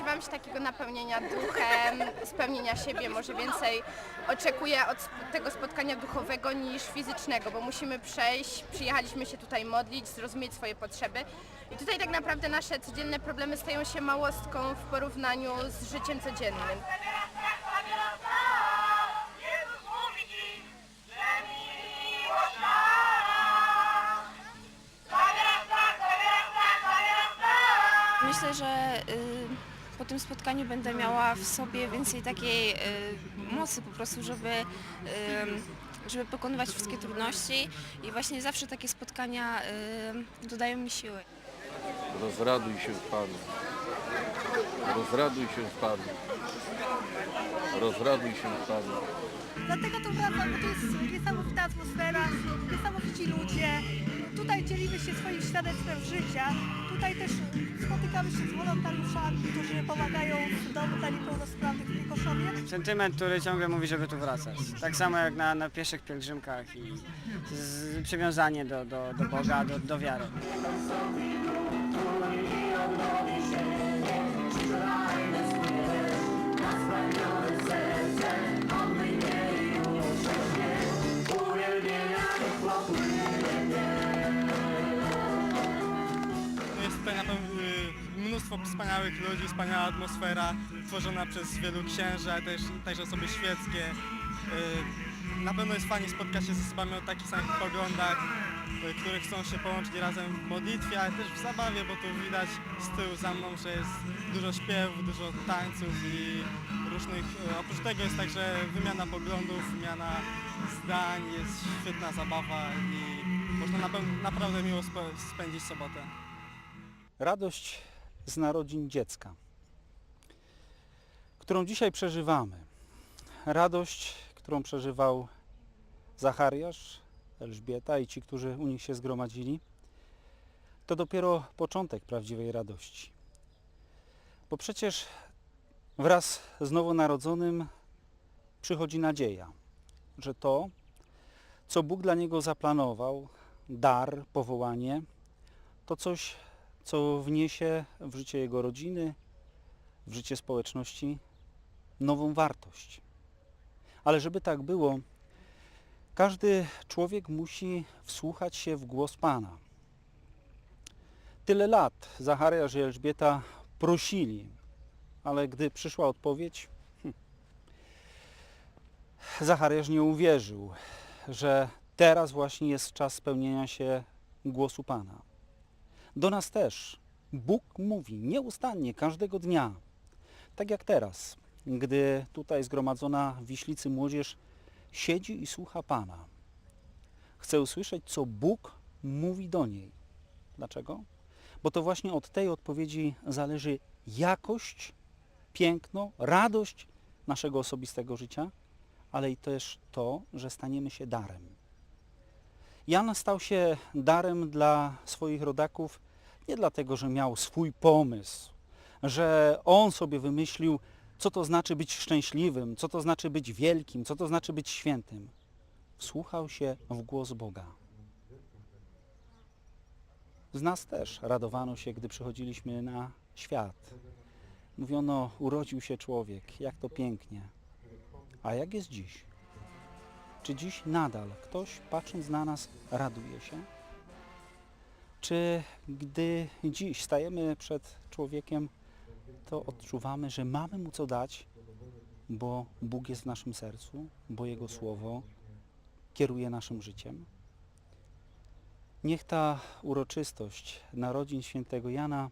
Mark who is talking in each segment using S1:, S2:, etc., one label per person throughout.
S1: spodziewałam się takiego napełnienia duchem, spełnienia siebie, może więcej. Oczekuję od sp- tego spotkania duchowego niż fizycznego, bo musimy przejść, przyjechaliśmy się tutaj modlić, zrozumieć swoje potrzeby. I tutaj tak naprawdę nasze codzienne problemy stają się małostką w porównaniu z życiem codziennym.
S2: Myślę, że y, po tym spotkaniu będę miała w sobie więcej takiej y, mocy po prostu, żeby, y, żeby pokonywać wszystkie trudności i właśnie zawsze takie spotkania y, dodają mi siły.
S3: Rozraduj się w Panu. Rozraduj się w Panu. Rozraduj się w Panu.
S4: Dlatego tu wracam, bo to jest niesamowita atmosfera, niesamowici ludzie. Tutaj dzielimy się swoim świadectwem życia. Tutaj też spotykamy się z wolontariuszami, którzy pomagają w domu dla niepełnosprawnych w Mikoszowie.
S5: sentyment, który ciągle mówi, żeby tu wracać. Tak samo jak na, na pieszych pielgrzymkach i z, przywiązanie do, do, do Boga, do, do wiary.
S6: Jest wspaniałych ludzi, wspaniała atmosfera tworzona przez wielu księży, ale też, też osoby świeckie. Y, Na pewno jest fajnie spotkać się z osobami o takich samych poglądach, y, które chcą się połączyć razem w modlitwie, ale też w zabawie, bo tu widać z tyłu za mną, że jest dużo śpiewów, dużo tańców i różnych... y, Oprócz tego jest także wymiana poglądów, wymiana zdań, jest świetna zabawa i można naprawdę miło spędzić sobotę.
S7: radość z narodzin dziecka, którą dzisiaj przeżywamy. Radość, którą przeżywał Zachariasz, Elżbieta i ci, którzy u nich się zgromadzili, to dopiero początek prawdziwej radości. Bo przecież wraz z nowonarodzonym przychodzi nadzieja, że to, co Bóg dla niego zaplanował, dar, powołanie, to coś co wniesie w życie jego rodziny, w życie społeczności nową wartość. Ale żeby tak było, każdy człowiek musi wsłuchać się w głos Pana. Tyle lat Zachariasz i Elżbieta prosili, ale gdy przyszła odpowiedź, hm, Zachariasz nie uwierzył, że teraz właśnie jest czas spełnienia się głosu Pana. Do nas też Bóg mówi nieustannie, każdego dnia. Tak jak teraz, gdy tutaj zgromadzona w Wiślicy młodzież siedzi i słucha Pana. Chce usłyszeć, co Bóg mówi do niej. Dlaczego? Bo to właśnie od tej odpowiedzi zależy jakość, piękno, radość naszego osobistego życia, ale i też to, że staniemy się darem. Jan stał się darem dla swoich rodaków nie dlatego, że miał swój pomysł, że on sobie wymyślił, co to znaczy być szczęśliwym, co to znaczy być wielkim, co to znaczy być świętym. Wsłuchał się w głos Boga. Z nas też radowano się, gdy przychodziliśmy na świat. Mówiono, urodził się człowiek, jak to pięknie. A jak jest dziś? Czy dziś nadal ktoś, patrząc na nas, raduje się? Czy gdy dziś stajemy przed człowiekiem, to odczuwamy, że mamy mu co dać, bo Bóg jest w naszym sercu, bo Jego Słowo kieruje naszym życiem? Niech ta uroczystość narodzin świętego Jana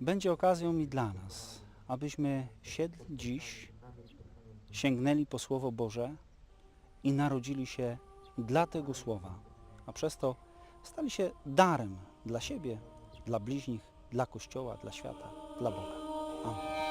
S7: będzie okazją i dla nas, abyśmy siedli dziś, sięgnęli po Słowo Boże, i narodzili się dla tego słowa, a przez to stali się darem dla siebie, dla bliźnich, dla Kościoła, dla świata, dla Boga. Amen.